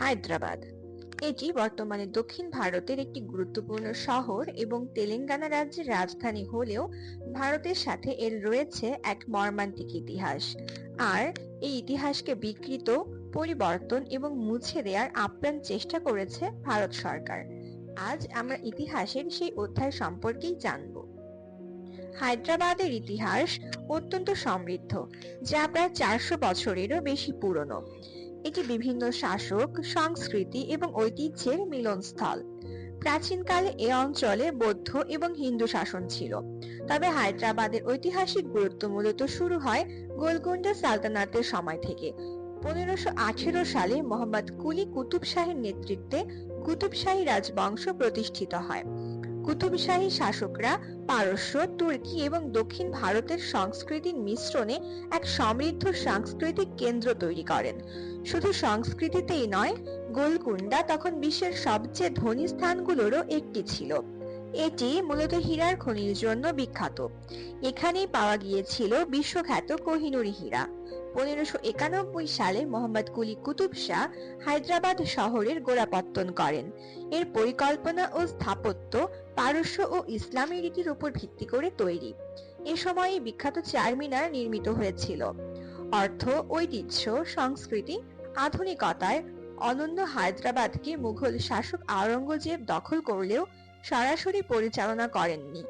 হায়দ্রাবাদ। এটি বর্তমানে দক্ষিণ ভারতের একটি গুরুত্বপূর্ণ শহর এবং তেলেঙ্গানা রাজ্যের রাজধানী হলেও ভারতের সাথে এর রয়েছে এক মর্মান্তিক ইতিহাস। আর এই ইতিহাসকে বিকৃত, পরিবর্তন এবং মুছে দেওয়ার আপ্রাণ চেষ্টা করেছে ভারত সরকার। আজ আমরা ইতিহাসের সেই অধ্যায় সম্পর্কেই জানব। হায়দ্রাবাদের ইতিহাস অত্যন্ত সমৃদ্ধ, যা প্রায় চারশো বছরেরও বেশি পুরনো। এটি বিভিন্ন শাসক, সংস্কৃতি এবং ঐতিহ্যের মিলনস্থল। প্রাচীনকালে এ অঞ্চলে বৌদ্ধ এবং হিন্দু শাসন ছিল। তবে হায়দ্রাবাদের ঐতিহাসিক গুরুত্ব মূলত শুরু হয় গোলকুন্ডা সালতানাতের সময় থেকে। পনেরোশো আঠেরো সালে মোহাম্মদ কুলি কুতুব শাহের নেতৃত্বে কুতুব শাহী রাজবংশ প্রতিষ্ঠিত হয়। কুতুবশাহী শাসকরা পারস্য, তুর্কি এবং দক্ষিণ ভারতের সংস্কৃতির মিশ্রণে এক সমৃদ্ধ সাংস্কৃতিক কেন্দ্র তৈরি করেন। শুধু সংস্কৃতিতেই নয় গোলকুন্ডা তখন বিশ্বের সবচেয়ে ধনী স্থানগুলোরও একটি ছিল। এটি মূলত হীরার খনির জন্য বিখ্যাত। এখানেই পাওয়া গিয়েছিল বিশ্বখ্যাত কোহিনুরি হীরা। পনেরোশো একানব্বই সালে মোহাম্মদ কুলি কুতুব শাহ হায়দ্রাবাদ শহরের গোড়াপত্তন করেন। এর পরিকল্পনা ও স্থাপত্য পারস্য ও ইসলামী রীতির উপর ভিত্তি করে তৈরি। এ সময়ে বিখ্যাত চারমিনার নির্মিত হয়েছিল। অর্থ, ঐতিহ্য, সংস্কৃতি, আধুনিকতায় অনন্য হায়দ্রাবাদকে মুঘল শাসক আওরঙ্গজেব দখল করলেও সরাসরি পরিচালনা করেননি।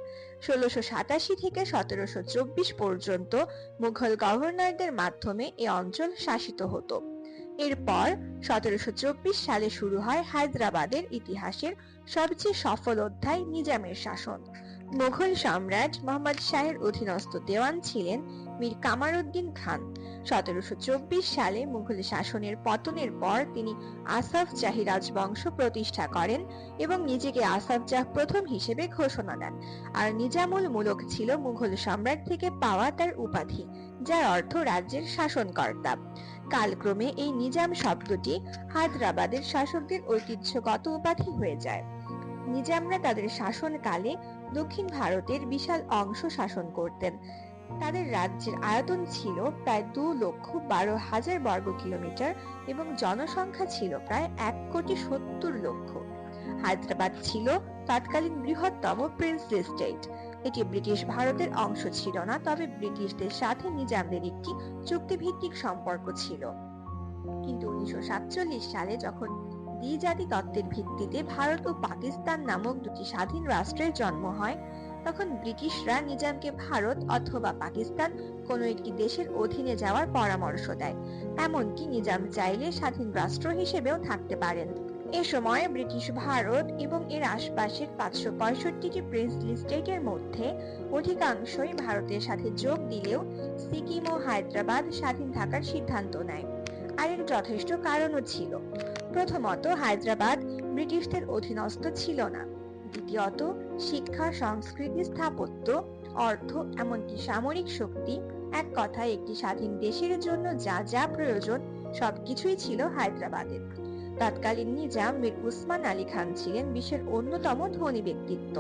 ষোলোশো সাতাশি থেকে সতেরোশো চব্বিশ পর্যন্ত মুঘল গভর্নরদের মাধ্যমে এ অঞ্চল শাসিত হতো। এরপর সতেরোশো চব্বিশ সালে শুরু হয় হায়দ্রাবাদের ইতিহাসের সবচেয়ে সফল অধ্যায় নিজামের শাসন। মুঘল সম্রাট মোহাম্মদ শাহের অধীনস্থ দেওয়ান ছিলেন মীর কামারুদ্দিন খান। সতেরোশো চব্বিশ সালে মুঘল শাসনের পতনের পর তিনি আসাফ জাহি রাজবংশ প্রতিষ্ঠা করেন এবং নিজেকে আসাফ জাহ প্রথম হিসেবে ঘোষণা দেন। আর নিজামুল মুলক ছিল মুঘল সম্রাট থেকে পাওয়া তার উপাধি, যার অর্থ রাজ্যের শাসনকর্তা। কালক্রমে এই নিজাম শব্দটি হায়দ্রাবাদের শাসকদের ঐতিহ্যগত উপাধি হয়ে যায়। নিজামরা তাদের শাসনকালে দক্ষিণ ভারতের বিশাল অংশ শাসন করতেন। তাদের রাজ্যের আয়তন ছিল প্রায় দু লক্ষ বারো হাজার বর্গ কিলোমিটার এবং জনসংখ্যা ছিল প্রায় এক কোটি সত্তর লক্ষ। হায়দ্রাবাদ ছিল তৎকালীন বৃহত্তম প্রিন্সলি স্টেট এটি ব্রিটিশ ভারতের অংশ ছিল না, তবে ব্রিটিশদের সাথে নিজামদের একটি চুক্তিভিত্তিক সম্পর্ক ছিল। কিন্তু উনিশশো সাতচল্লিশ সালে যখন দ্বিজাতি তত্ত্বের ভিত্তিতে ভারত ও পাকিস্তান নামক দুটি স্বাধীন রাষ্ট্রের জন্ম হয় তখন ব্রিটিশরা নিজামকে ভারত অথবা পাকিস্তান কোনো একটি দেশের অধীনে যাওয়ার পরামর্শ দেয়। এমনকি নিজাম চাইলে স্বাধীন রাষ্ট্র হিসেবেও থাকতে পারেন। এ সময় ব্রিটিশ ভারত এবং এর আশপাশের পাঁচশো পঁয়ষট্টিটি প্রিন্সলি স্টেটের মধ্যে অধিকাংশই ভারতের সাথে যোগ দিলেও সিকিম ও হায়দ্রাবাদ স্বাধীন থাকার সিদ্ধান্ত নেয়। আর এর যথেষ্ট কারণও ছিল। প্রথমত হায়দ্রাবাদ ব্রিটিশদের অধীনস্থ ছিল না। দ্বিতীয়ত, শিক্ষা, সংস্কৃতি, স্থাপত্য, অর্থ, এমনকি সামরিক শক্তি। এক কথায়, একটি স্বাধীন দেশের জন্য যা যা প্রয়োজন, সবকিছুই ছিল হায়দ্রাবাদের তৎকালীন নিজাম মীর উসমান আলী খান ছিলেন বিশ্বের অন্যতম ধনী ব্যক্তিত্ব।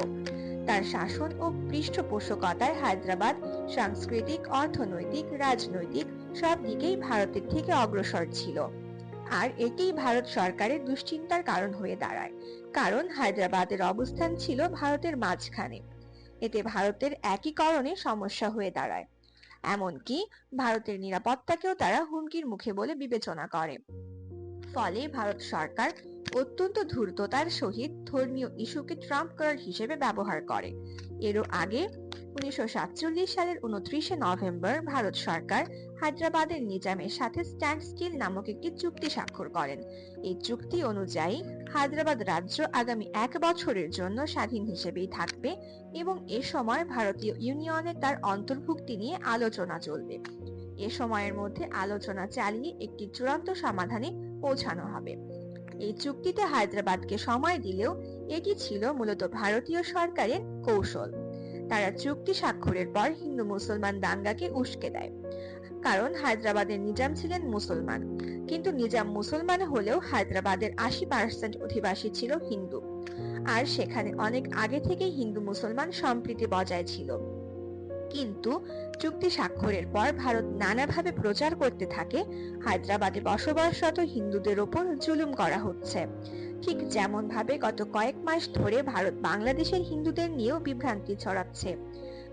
তার শাসন ও পৃষ্ঠপোষকতায় হায়দ্রাবাদ সাংস্কৃতিক, অর্থনৈতিক, রাজনৈতিক সব দিকেই ভারতের থেকে অগ্রসর ছিল। আর এটিই ভারত সরকারের দুশ্চিন্তার কারণ হয়ে দাঁড়ায়। কারণ হায়দ্রাবাদের অবস্থান ছিল ভারতের মাঝখানে। এতে ভারতের একীকরণে সমস্যা হয়ে দাঁড়ায়। এমনকি ভারতের নিরাপত্তাকেও তারা হুমকির মুখে বলে বিবেচনা করে। ফলে ভারত সরকার অত্যন্ত ধূর্ততার সহিত ধর্মীয় ইস্যুকে ট্রাম্প কার্ড হিসেবে ব্যবহার করে। এরও আগে উনিশশো সাতচল্লিশ সালের উনত্রিশে নভেম্বর ভারত সরকার হায়দ্রাবাদের নিজামের সাথে স্ট্যান্ড স্টিল নামক একটি চুক্তি স্বাক্ষর করেন। এই চুক্তি অনুযায়ী হায়দ্রাবাদ রাজ্য আগামী এক বছরের জন্য স্বাধীন হিসেবেই থাকবে এবং এ সময় ভারতীয় ইউনিয়নে তার অন্তর্ভুক্তি নিয়ে আলোচনা চলবে। এ সময়ের মধ্যে আলোচনা চালিয়ে একটি চূড়ান্ত সমাধানে পৌঁছানো হবে। এই চুক্তিতে হায়দ্রাবাদকে সময় দিলেও এটি ছিল মূলত ভারতীয় সরকারের কৌশল। তারা চুক্তি স্বাক্ষরের পর হিন্দু মুসলমান দাঙ্গাকে উস্কে দেয়। কারণ হায়দ্রাবাদের নিজাম ছিলেন মুসলমান। কিন্তু নিজাম মুসলমান হলেও হায়দ্রাবাদের আশি পার্সেন্ট অধিবাসী ছিল হিন্দু। আর সেখানে অনেক আগে থেকে হিন্দু মুসলমান সম্প্রীতি বজায় ছিল। কিন্তু চুক্তি স্বাক্ষরের পর ভারত নানাভাবে প্রচার করতে থাকে, হায়দ্রাবাদে বসবাসরত হিন্দুদের ওপর জুলুম করা হচ্ছে। ঠিক যেমন ভাবে গত কয়েক মাস ধরে ভারত বাংলাদেশের হিন্দুদের নিয়েও বিভ্রান্তি ছড়াচ্ছে।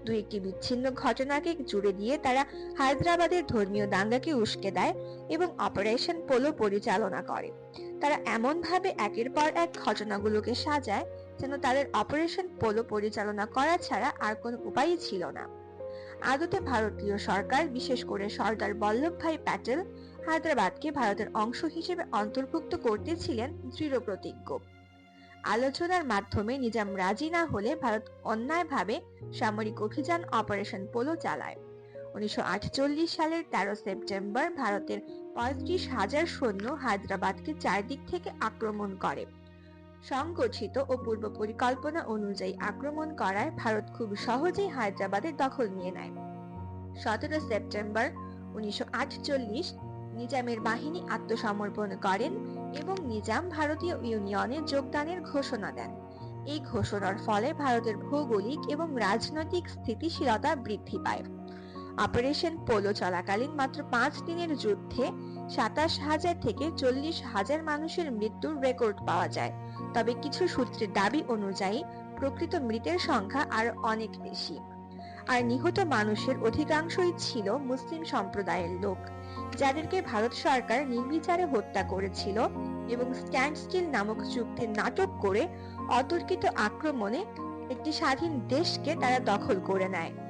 দু একটি বিচ্ছিন্ন ঘটনাকে জুড়ে দিয়ে তারা হায়দ্রাবাদের ধর্মীয় দাঙ্গাকে উস্কে দেয় এবং অপারেশন পোলো পরিচালনা করে। তারা এমনভাবে একের পর এক ঘটনাগুলোকে সাজায় যেন তাদের অপারেশন পোলো পরিচালনা করা ছাড়া আর কোনো উপায়ই ছিল না। আদতে ভারতীয় সরকার, বিশেষ করে সর্দার বল্লভভাই প্যাটেল হায়দ্রাবাদকে ভারতের অংশ হিসেবে অন্তর্ভুক্ত করতে ছিলেন দৃঢ় প্রতিজ্ঞ। আলোচনার মাধ্যমে নিজাম রাজি না হলে ভারত অন্যায়ভাবে সামরিক অভিযান অপারেশন পোলো চালায়। উনিশশো আটচল্লিশ সালের তেরো সেপ্টেম্বর ভারতের পঁয়ত্রিশ হাজার সৈন্য হায়দ্রাবাদকে চারদিক থেকে আক্রমণ করে। সংগঠিত ও পূর্ব পরিকল্পনা অনুযায়ী আক্রমণ করায় ভারত খুব সহজেই হায়দ্রাবাদের দখল নিয়ে নেয়। সতেরো সেপ্টেম্বর উনিশশো আটচল্লিশ নিজামের বাহিনী আত্মসমর্পণ করেন এবং নিজাম ভারতীয় ইউনিয়নে যোগদানের ঘোষণা দেন। এই ঘোষণার ফলে ভারতের ভৌগোলিক এবং রাজনৈতিক স্থিতিশীলতা বৃদ্ধি পায়। অপারেশন পোলো চলাকালীন মাত্র পাঁচ দিনের যুদ্ধে সাতাশ হাজার থেকে চল্লিশ হাজার মানুষের মৃত্যুর রেকর্ড পাওয়া যায়। তবে কিছু সূত্রের দাবি অনুযায়ী প্রকৃত মৃতের সংখ্যা আরও অনেক বেশি। আর নিহত মানুষের অধিকাংশই ছিল মুসলিম সম্প্রদায়ের লোক, যাদেরকে ভারত সরকার নির্বিচারে হত্যা করেছিল এবং স্ট্যান্ড স্টিল নামক চুক্তির নাটক করে অতর্কিত আক্রমণে একটি স্বাধীন দেশকে তারা দখল করে নেয়।